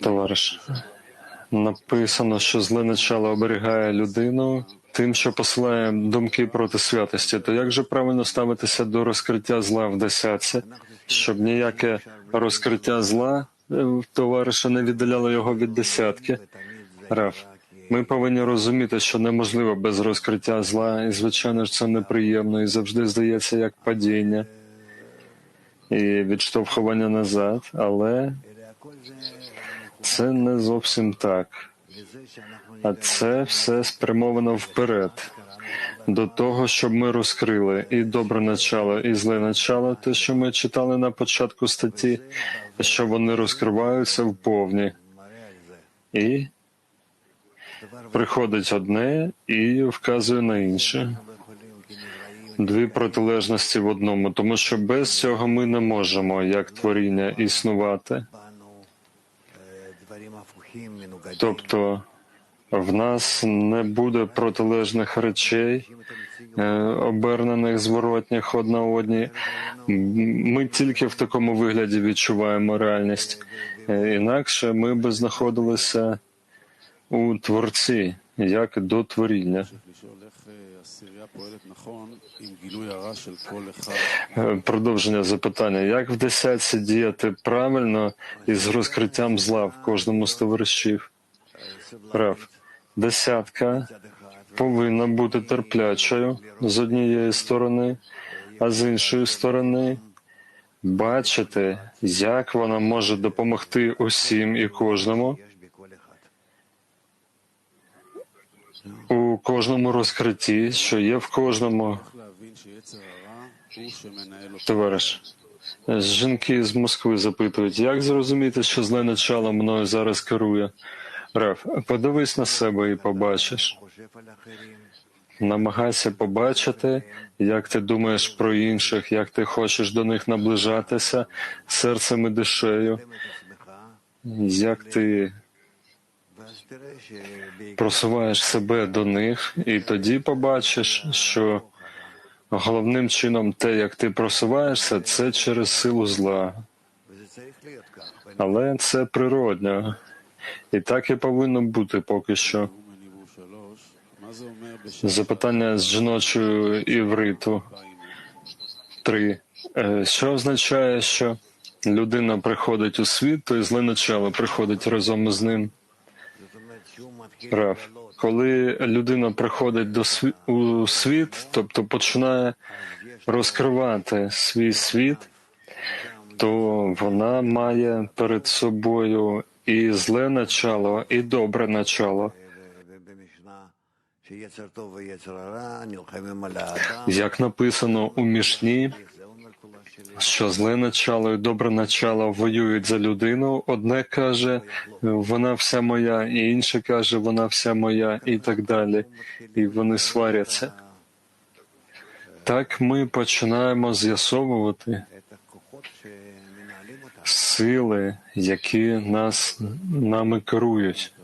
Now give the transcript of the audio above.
Товариш, написано, що зле начало оберігає людину тим, що посилає думки проти святості. То як же правильно ставитися до розкриття зла в десятці, щоб ніяке розкриття зла е, товариша не віддаляло його від десятки? Раф, ми повинні розуміти, що неможливо без розкриття зла, і звичайно ж це неприємно і завжди здається як падіння і відштовхування назад, але це не зовсім так. А це все спрямовано вперед, до того, щоб ми розкрили і добре начало, і зле начало, те, що ми читали на початку статті, що вони розкриваються вповні. І приходить одне і вказує на інше. Дві протилежності в одному, тому що без цього ми не можемо, як творіння, існувати. Тобто в нас не буде протилежних речей, е, обернених зворотніх одна одній. Ми тільки в такому вигляді відчуваємо реальність. Е, Інакше ми би знаходилися у творці, як до творіння. Продовження запитання: як в десятці діяти правильно із розкриттям зла в кожному з товаришів? Прав. Десятка повинна бути терплячою з однієї сторони, а з іншої сторони бачити, як вона може допомогти усім і кожному у кожному розкритті, що є в кожному товариш. Жінки з Москви запитують, як зрозуміти, що зле начало мною зараз керує? Раф, подивись на себе і побачиш. Намагайся побачити, як ти думаєш про інших, як ти хочеш до них наближатися серцем і душею, як ти просуваєш себе до них, і тоді побачиш, що головним чином те, як ти просуваєшся, це через силу зла. Але це природньо. І так і повинно бути поки що. Запитання з жіночою івриту. Три. Е, Що означає, що людина приходить у світ, то і зле начало приходить разом із ним. Прав. Коли людина приходить до сві- у світ, тобто починає розкривати свій світ, то вона має перед собою і зле начало, і добре начало. Як написано у Мішні, що зле начало і добре начало воюють за людину. Одне каже, вона вся моя, і інше каже, вона вся моя, і так далі. І вони сваряться. Так ми починаємо з'ясовувати сили, які нас нами керують.